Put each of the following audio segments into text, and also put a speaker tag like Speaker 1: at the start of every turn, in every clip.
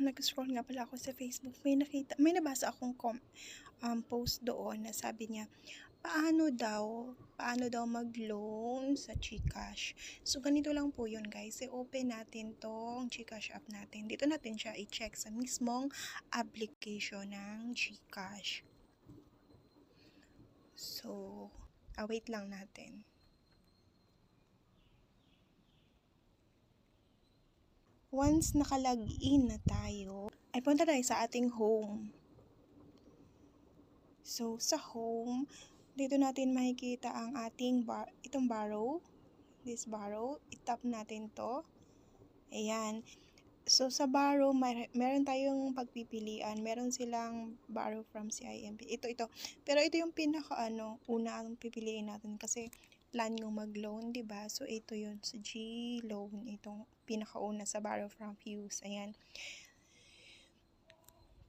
Speaker 1: nag-scroll nga pala ako sa Facebook, may nakita, may nabasa akong com, um, post doon na sabi niya, paano daw, paano daw mag-loan sa GCash. So, ganito lang po yun guys. I-open natin tong GCash app natin. Dito natin siya i-check sa mismong application ng GCash. So, await lang natin. Once nakalagin na tayo, ay punta tayo sa ating home. So, sa home, dito natin makikita ang ating bar, itong borrow. This borrow. I-tap natin to. Ayan. So, sa borrow, mer meron tayong pagpipilian. Meron silang borrow from CIMB. Ito, ito. Pero ito yung pinaka, ano, una ang pipiliin natin kasi plan yung mag-loan, ba? So, ito yun. Sa G-loan, itong pinakauna sa borrow from Fuse. Ayan.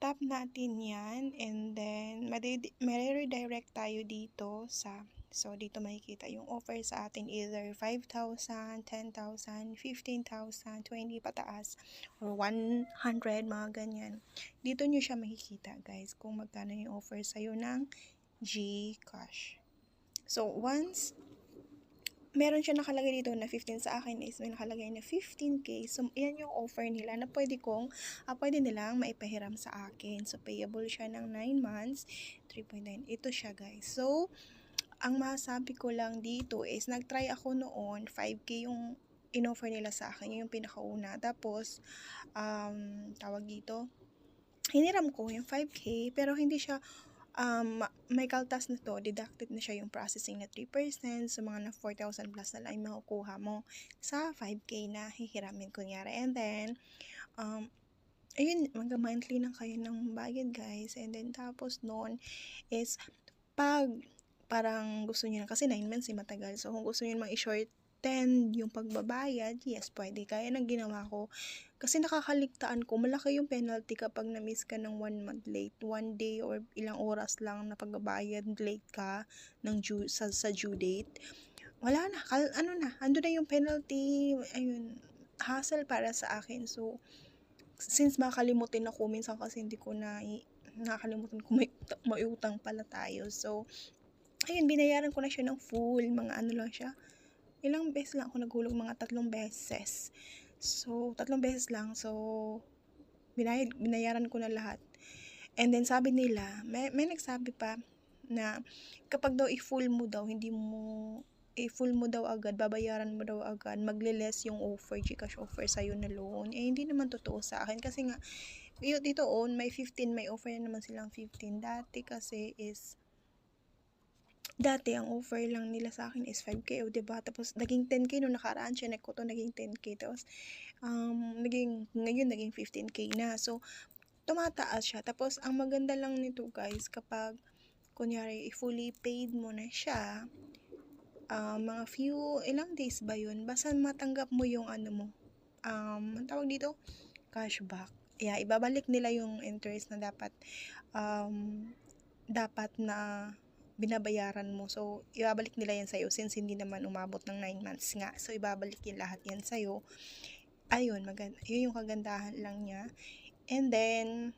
Speaker 1: Tap natin yan and then may-redirect tayo dito sa So, dito makikita yung offer sa atin either 5,000, 10,000, 15,000, 20 pataas, or 100, mga ganyan. Dito nyo siya makikita, guys, kung magkano yung offer sa'yo ng Gcash. So, once meron siya nakalagay dito na 15 sa akin is may nakalagay na 15k. So, yan yung offer nila na pwede kong, uh, pwede nilang maipahiram sa akin. So, payable siya ng 9 months, 3.9. Ito siya, guys. So, ang masabi ko lang dito is, nag-try ako noon, 5k yung in-offer nila sa akin, yun yung pinakauna. Tapos, um, tawag dito, hiniram ko yung 5k, pero hindi siya um, may kaltas na to, deducted na siya yung processing na 3%, so mga na 4,000 plus na lang yung makukuha mo sa 5K na hihiramin kunyari. And then, um, ayun, mag-monthly lang kayo ng bayad guys. And then, tapos noon is, pag parang gusto niyo na, kasi 9 months eh, matagal. So, kung gusto niyo mang i-short 10 yung pagbabayad, yes, pwede. Kaya nang ginawa ko. Kasi nakakaligtaan ko, malaki yung penalty kapag na-miss ka ng 1 month late. One day or ilang oras lang na pagbabayad, late ka ng due, sa, sa due date. Wala na, kal, ano na, ando na yung penalty, ayun, hassle para sa akin. So, since makalimutin ako, minsan kasi hindi ko na, nakakalimutan ko may, may utang pala tayo. So, ayun, binayaran ko na siya ng full, mga ano lang siya, ilang beses lang ako naghulog, mga tatlong beses. So, tatlong beses lang. So, binay binayaran ko na lahat. And then, sabi nila, may, may nagsabi pa na kapag daw i-full mo daw, hindi mo i-full mo daw agad, babayaran mo daw agad, magle-less yung offer, Gcash offer sa'yo na loan. Eh, hindi naman totoo sa akin. Kasi nga, dito on, may 15, may offer na naman silang 15. Dati kasi is, dati ang offer lang nila sa akin is 5k o diba tapos naging 10k nung nakaraan siya ko to naging 10k tapos um, naging ngayon naging 15k na. So tumataas siya. Tapos ang maganda lang nito guys kapag kunyari fully paid mo na siya uh, mga few ilang days ba yun? Basta matanggap mo yung ano mo um, ang tawag dito? Cashback. Yeah, ibabalik nila yung interest na dapat um, dapat na binabayaran mo. So, ibabalik nila yan sa'yo since hindi naman umabot ng 9 months nga. So, ibabalik yung lahat yan sa'yo. Ayun, maganda. Yun yung kagandahan lang niya. And then,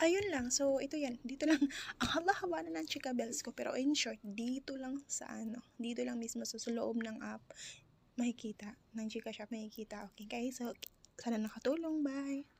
Speaker 1: ayun lang. So, ito yan. Dito lang. Ang haba-haba na ng chika bells ko. Pero in short, dito lang sa ano. Dito lang mismo so, sa loob ng app makikita. Ng chika shop makikita. Okay guys. So, sana nakatulong. Bye!